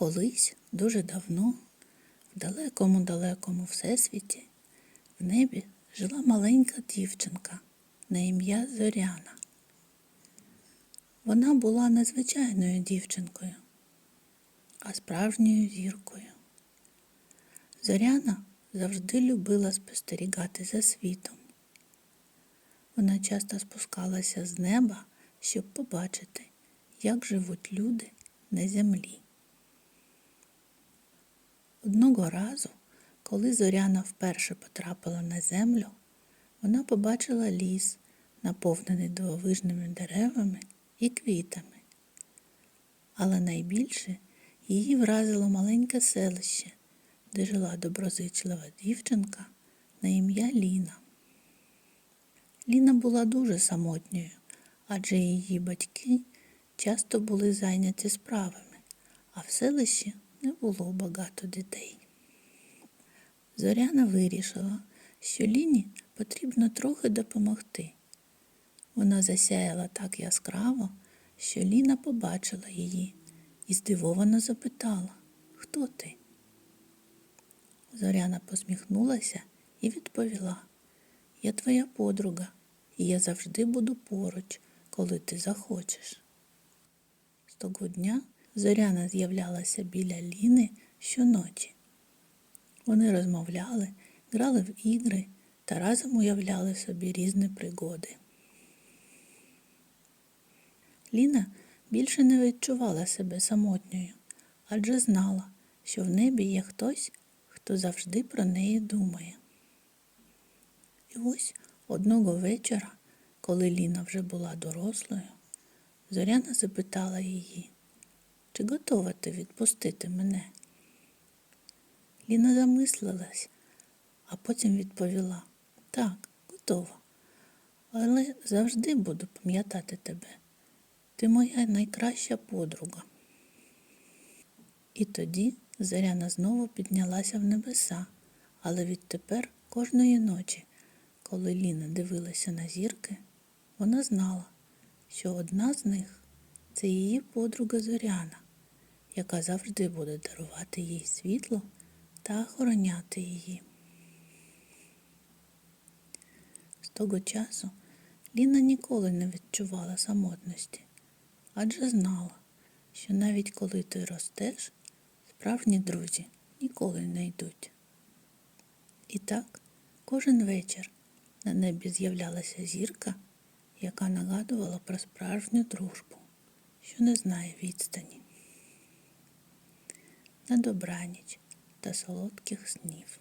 Колись, дуже давно, в далекому-далекому всесвіті, в небі жила маленька дівчинка на ім'я Зоряна. Вона була не звичайною дівчинкою, а справжньою зіркою. Зоряна завжди любила спостерігати за світом. Вона часто спускалася з неба, щоб побачити, як живуть люди на землі. Одного разу, коли Зоряна вперше потрапила на землю, вона побачила ліс, наповнений дивовижними деревами і квітами. Але найбільше її вразило маленьке селище, де жила доброзичлива дівчинка на ім'я Ліна. Ліна була дуже самотньою, адже її батьки часто були зайняті справами, а в селищі не було багато дітей. Зоряна вирішила, що Ліні потрібно трохи допомогти. Вона засяяла так яскраво, що Ліна побачила її і здивовано запитала, хто ти? Зоряна посміхнулася і відповіла, я твоя подруга, і я завжди буду поруч, коли ти захочеш. З того дня Зоряна з'являлася біля Ліни щоночі. Вони розмовляли, грали в ігри та разом уявляли собі різні пригоди. Ліна більше не відчувала себе самотньою, адже знала, що в небі є хтось, хто завжди про неї думає. І ось одного вечора, коли Ліна вже була дорослою, Зоряна запитала її, чи готова ти відпустити мене? Ліна замислилась, а потім відповіла так, готова, але завжди буду пам'ятати тебе. Ти моя найкраща подруга. І тоді Зоряна знову піднялася в небеса, але відтепер кожної ночі, коли Ліна дивилася на зірки, вона знала, що одна з них це її подруга Зоряна, яка завжди буде дарувати їй світло та охороняти її. З того часу Ліна ніколи не відчувала самотності, адже знала, що навіть коли ти ростеш, справжні друзі ніколи не йдуть. І так, кожен вечір на небі з'являлася зірка, яка нагадувала про справжню дружбу, що не знає відстані. На добраніч та солодких снів.